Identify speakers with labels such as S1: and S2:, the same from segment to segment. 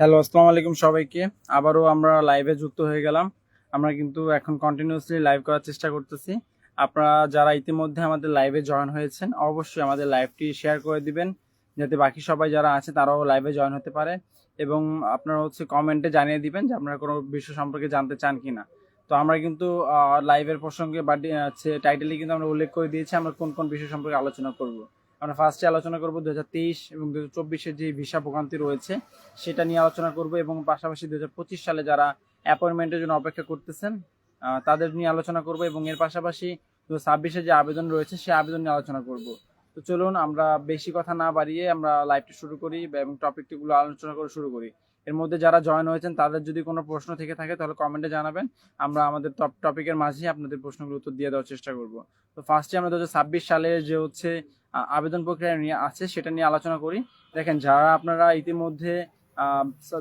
S1: Hello, আসসালামু আলাইকুম সবাইকে। আবারও আমরা লাইভে যুক্ত হয়ে গেলাম। আমরা কিন্তু এখন কন্টিনিউসলি লাইভ করার চেষ্টা করতেছি। আপনারা যারা ইতিমধ্যে আমাদের লাইভে জয়েন হয়েছেন, অবশ্যই আমাদের লাইভটি শেয়ার করে দিবেন, যাতে বাকি সবাই যারা আছে, তারাও লাইভে জয়েন হতে পারে। এবং আপনারা হচ্ছে কমেন্টে জানিয়ে দিবেন যে আপনারা কোনো বিষয় সম্পর্কে জানতে চান কি না তো আমরা কিন্তু লাইভের প্রসঙ্গে বা হচ্ছে টাইটেলে কিন্তু আমরা উল্লেখ করে দিয়েছি, আমরা কোন কোন বিষয় সম্পর্কে আলোচনা করব। আমরা ফার্স্টে আলোচনা করব দু এবং দু হাজার যে ভিসা ভোগান্তি রয়েছে, সেটা নিয়ে আলোচনা করব এবং পাশাপাশি দু সালে যারা অ্যাপয়েন্টমেন্টের জন্য অপেক্ষা করতেছেন তাদের নিয়ে আলোচনা করব এবং এর পাশাপাশি দু ছাব্বিশে যে আবেদন রয়েছে, সেই আবেদন নিয়ে আলোচনা করব। তো চলুন, আমরা বেশি কথা না বাড়িয়ে আমরা লাইভটি শুরু করি এবং টপিকটিগুলো আলোচনা করে শুরু করি। এর মধ্যে যারা জয়েন হয়েছেন, তাদের যদি কোনো প্রশ্ন থেকে থাকে, তাহলে কমেন্টে জানাবেন। আমরা আমাদের টপ টপিকের মাঝেই আপনাদের প্রশ্নগুলো উত্তর দিয়ে দেওয়ার চেষ্টা করব। তো ফার্স্টে আমরা দু হাজার ছাব্বিশ সালে যে হচ্ছে আবেদন প্রক্রিয়া নিয়ে আছে, সেটা নিয়ে আলোচনা করি। দেখেন, যারা আপনারা ইতিমধ্যে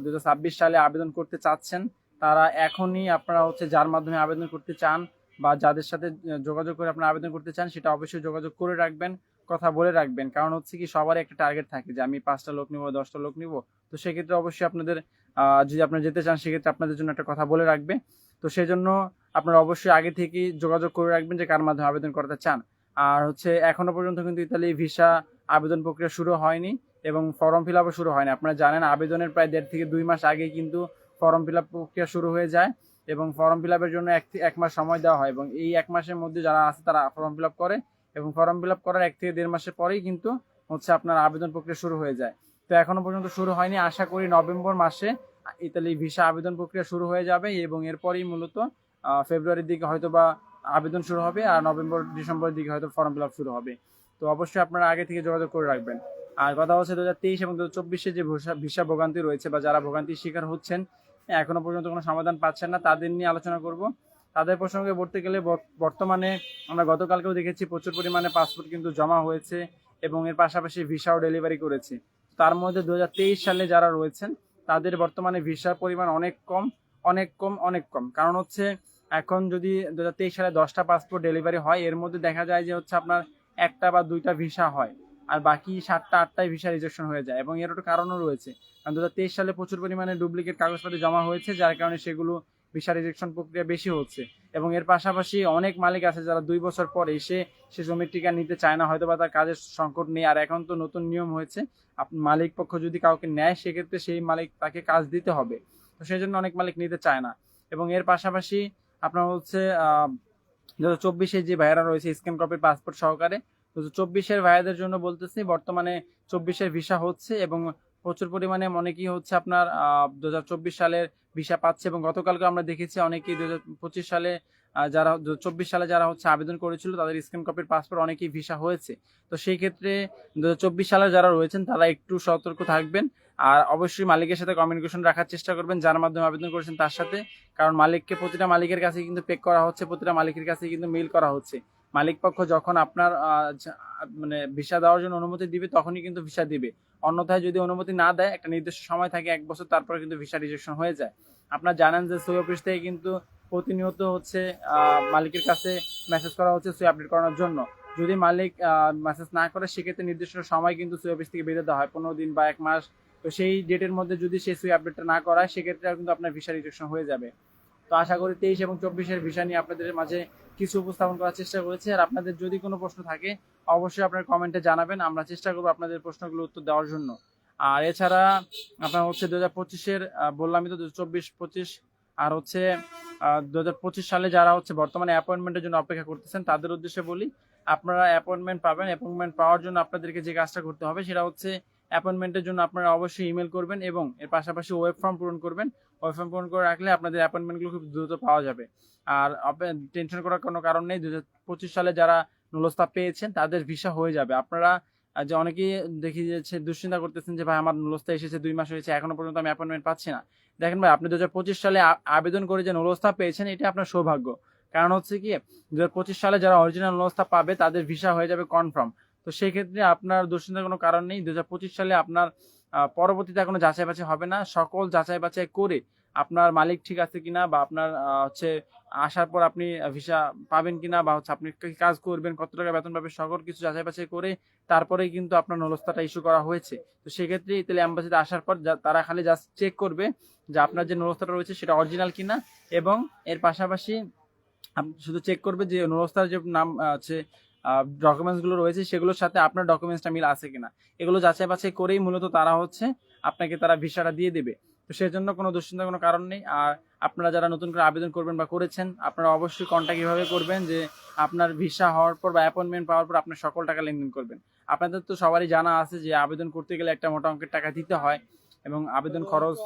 S1: দু হাজার ছাব্বিশ সালে আবেদন করতে চাচ্ছেন, তারা এখনই আপনারা হচ্ছে যার মাধ্যমে আবেদন করতে চান বা যাদের সাথে যোগাযোগ করে আপনারা আবেদন করতে চান, সেটা অবশ্যই যোগাযোগ করে রাখবেন, কথা বলে রাখবেন। কারণ হচ্ছে কি, সবারই একটা টার্গেট থাকে যে, আমি পাঁচটা লোক নিব, দশটা লোক নিব। তো সেক্ষেত্রে অবশ্যই আপনাদের যদি আপনারা যেতে চান, সেক্ষেত্রে আপনাদের জন্য একটা কথা বলে রাখবে। তো সেই জন্য আপনারা অবশ্যই আগে থেকেই যোগাযোগ করে রাখবেন যে, কার মাধ্যমে আবেদন করতে চান। আর হচ্ছে এখনও পর্যন্ত কিন্তু ইতালি ভিসা আবেদন প্রক্রিয়া শুরু হয়নি এবং ফর্ম ফিল আপও শুরু হয়নি। আপনারা জানেন আবেদনের প্রায় দেড় থেকে দুই মাস আগে কিন্তু ফর্ম ফিল আপ প্রক্রিয়া শুরু হয়ে যায় এবং ফর্ম ফিল আপের জন্য এক এক মাস সময় দেওয়া হয় এবং এই এক মাসের মধ্যে যারা আছে তারা ফর্ম ফিল আপ করে এবং ফর্ম ফিল আপ করার এক থেকে দেড় মাসের পরেই কিন্তু হচ্ছে আপনার আবেদন প্রক্রিয়া শুরু হয়ে যায়। তো এখনও পর্যন্ত শুরু হয়নি। আশা করি নভেম্বর মাসে ইতালি ভিসা আবেদন প্রক্রিয়া শুরু হয়ে যাবে এবং এরপরেই মূলত ফেব্রুয়ারির দিকে হয়তো বা আবেদন শুরু হবে আর নভেম্বর, ডিসেম্বরের দিকে হয়তো ফর্ম ফিল আপ শুরু হবে। তো অবশ্যই আপনারা আগে থেকে যোগাযোগ করে রাখবেন। আর কথা হচ্ছে দু হাজার তেইশ এবং দু হাজার যে ভিসা ভোগান্তি রয়েছে বা যারা ভোগান্তির শিকার হচ্ছেন, এখনও পর্যন্ত কোনো সমাধান পাচ্ছেন না, তাদের নিয়ে আলোচনা করব। তাদের প্রসঙ্গে বলতে গেলে বর- বর্তমানে আমরা গতকালকেও দেখেছি প্রচুর পরিমাণে পাসপোর্ট কিন্তু জমা হয়েছে এবং এর পাশাপাশি ভিসাও ডেলিভারি করেছে। তার মধ্যে দুহাজার তেইশ সালে যারা রয়েছেন, তাদের বর্তমানে ভিসার পরিমাণ অনেক কম অনেক কম অনেক কম। কারণ হচ্ছে এখন যদি দু হাজার তেইশ সালে দশটা পাসপোর্ট ডেলিভারি হয়, এর মধ্যে দেখা যায় যে হচ্ছে আপনার একটা বা দুইটা ভিসা হয়, আর বাকি সাতটা আটটায় ভিসা রিজেকশন হয়ে যায়। এবং এর একটা কারণও রয়েছে। কারণ দু হাজার তেইশ সালে প্রচুর পরিমাণে ডুপ্লিকেট কাগজপত্র জমা হয়েছে, যার কারণে সেগুলো ভিসা রিজেকশন প্রক্রিয়া বেশি হচ্ছে। এবং এর পাশাপাশি অনেক মালিক আছে যারা দুই বছর পর এসে সে জমির টিকা নিতে চায় না হয়তো বা তার কাজের সংকট নেই। আর এখন তো নতুন নিয়ম হয়েছে মালিক পক্ষ যদি কাউকে নেয়, সেক্ষেত্রে সেই মালিক তাকে কাজ দিতে হবে। তো সেই জন্য অনেক মালিক নিতে চায় না। এবং এর পাশাপাশি আপনার হচ্ছে দু হাজার চব্বিশে যে ভাইয়ারা রয়েছে স্ক্যান কপির পাসপোর্ট সহকারে হাজার চব্বিশের ভাইয়াদের জন্য বলতেছি, বর্তমানে চব্বিশের ভিসা হচ্ছে এবং প্রচুর পরিমাণে অনেকেই হচ্ছে আপনার দু হাজার চব্বিশ সালের ভিসা পাচ্ছে এবং গতকালকে আমরা দেখেছি অনেকেই দু হাজার পঁচিশ সালে যারা চব্বিশ সালে যারা হচ্ছে আবেদন করেছিল, তাদের স্ক্যান কপির পাসপোর্ট অনেকেই ভিসা হয়েছে। তো সেই ক্ষেত্রে দু সালে যারা রয়েছেন, তারা একটু সতর্ক থাকবেন। আর অবশ্যই মালিকের সাথে কমিউনিকেশন রাখার চেষ্টা করবেন, যার মাধ্যমে আবেদন করেছেন তার সাথে। কারণ মালিককে প্রতিটা মালিকের কাছে কিন্তু পেক করা হচ্ছে, প্রতিটা মালিকের কাছে কিন্তু মেইল করা হচ্ছে। মালিক পক্ষ যখন আপনার মানে ভিসা দেওয়ার জন্য অনুমতি দিবে, তখনই কিন্তু ভিসা দিবে। অন্যথায় যদি অনুমতি না দেয়, একটা নির্দিষ্ট সময় থাকে, এক বছর, তারপরে কিন্তু ভিসা রিজেকশন হয়ে যায়। আপনার জানেন যে সুই অফিস থেকে কিন্তু প্রতিনিয়ত হচ্ছে মালিকের কাছে মেসেজ করা হচ্ছে সুই আপডেট করানোর জন্য। যদি মালিক মেসেজ না করে, সেক্ষেত্রে নির্দিষ্ট সময় কিন্তু সুই অফিস থেকে বেঁধে দেওয়া হয়, পনেরো দিন বা এক মাস। তো সেই ডেটের মধ্যে যদি সেই সুই আপডেটটা না করায়, সেক্ষেত্রে কিন্তু আপনার ভিসা রিজেকশন হয়ে যাবে। তো আশা করি তেইশ এবং চব্বিশের ভিসা নিয়ে আপনাদের মাঝে কিছু উপস্থাপন করার চেষ্টা করেছি। আর আপনাদের যদি কোনো প্রশ্ন থাকে, অবশ্যই আপনার কমেন্টে জানাবেন। আমরা চেষ্টা করব আপনাদের প্রশ্নগুলো উত্তর দেওয়ার জন্য। আর এছাড়া, আপনার হচ্ছে দু হাজার পঁচিশের বললামই তো দু হাজার চব্বিশ, পঁচিশ আর হচ্ছে দু হাজার পঁচিশ সালে যারা হচ্ছে বর্তমানে অ্যাপয়েন্টমেন্টের জন্য অপেক্ষা করতেছেন, তাদের উদ্দেশ্যে বলি, আপনারা অ্যাপয়েন্টমেন্ট পাবেন অ্যাপয়েন্টমেন্ট পাওয়ার জন্য আপনাদেরকে যে কাজটা করতে হবে সেটা হচ্ছে অ্যাপয়েন্টমেন্টের জন্য আপনারা অবশ্যই ইমেল করবেন এবং এর পাশাপাশি ওয়েব ফর্ম পূরণ করবেন। ওয়েব ফর্ম পূরণ করে রাখলে আপনাদের অ্যাপয়েন্টমেন্টগুলো খুব দ্রুত পাওয়া যাবে। আর টেনশন করার কোনো কারণ নেই দু হাজার পঁচিশ সালে যারা নুলস্তা পেয়েছেন, তাদের ভিসা হয়ে যাবে। আপনারা যে অনেকেই দেখি যাচ্ছে দুশ্চিন্তা করতেছেন যে, ভাই, আমার নুলস্তা এসেছে, দুই মাস হয়েছে, এখনও পর্যন্ত আমি অ্যাপয়েন্টমেন্ট পাচ্ছি না। দেখেন ভাই, আপনি দু হাজার পঁচিশ সালে আবেদন করে যে নুলস্থা পেয়েছেন, এটা আপনার সৌভাগ্য। কারণ হচ্ছে কি দু হাজার পঁচিশ সালে যারা অরিজিনাল নুলস্তা পাবে, তাদের ভিসা হয়ে যাবে কনফার্ম তো সেই ক্ষেত্রে আপনার দুশ্চিন্তার কোনো কারণ নেই। দু হাজার পঁচিশ সালে আপনার পরবর্তীতে কোনো যাচাই বাছাই হবে না। সকল যাচাই বাছাই করে আপনার মালিক ঠিক আছে কিনা বা আপনার হচ্ছে আসার পর আপনি ভিসা পাবেন কিনা বা হচ্ছে আপনি কাজ করবেন কত টাকা বেতন পাবেন সকল কিছু যাচাই বাছাই করে তারপরেই কিন্তু আপনার নলস্তাটা ইস্যু করা হয়েছে। তো সেক্ষেত্রে ইতালি অ্যাম্বাসিতে আসার পর তারা খালি জাস্ট চেক করবে যে আপনার যে নলস্তাটা রয়েছে সেটা অরিজিনাল কিনা এবং এর পাশাপাশি শুধু চেক করবে যে নলস্তার যে নাম আহ, হচ্ছে ডকুমেন্টস রয়েছে সেগুলোর সাথে আপনার ডকুমেন্টসটা মিল আছে কিনা। এগুলো যাচাই বাছাই করেই মূলত তারা হচ্ছে আপনাকে তারা ভিসাটা দিয়ে দেবে। তো সেজন্য কোনো দুশ্চিন্তার কোনো কারণ নেই। আর আপনারা যারা নতুন করে আবেদন করবেন বা করেছেন, আপনারা অবশ্যই কন্ট্যাক্ট এভাবে করবেন যে আপনার ভিসা হওয়ার পর বা অ্যাপয়েন্টমেন্ট পাওয়ার পর আপনার সকল টাকা লেনদেন করবেন। আপনাদের তো সবারই জানা আছে যে আবেদন করতে গেলে একটা মোটা অঙ্কের টাকা দিতে হয় এবং আবেদন খরচ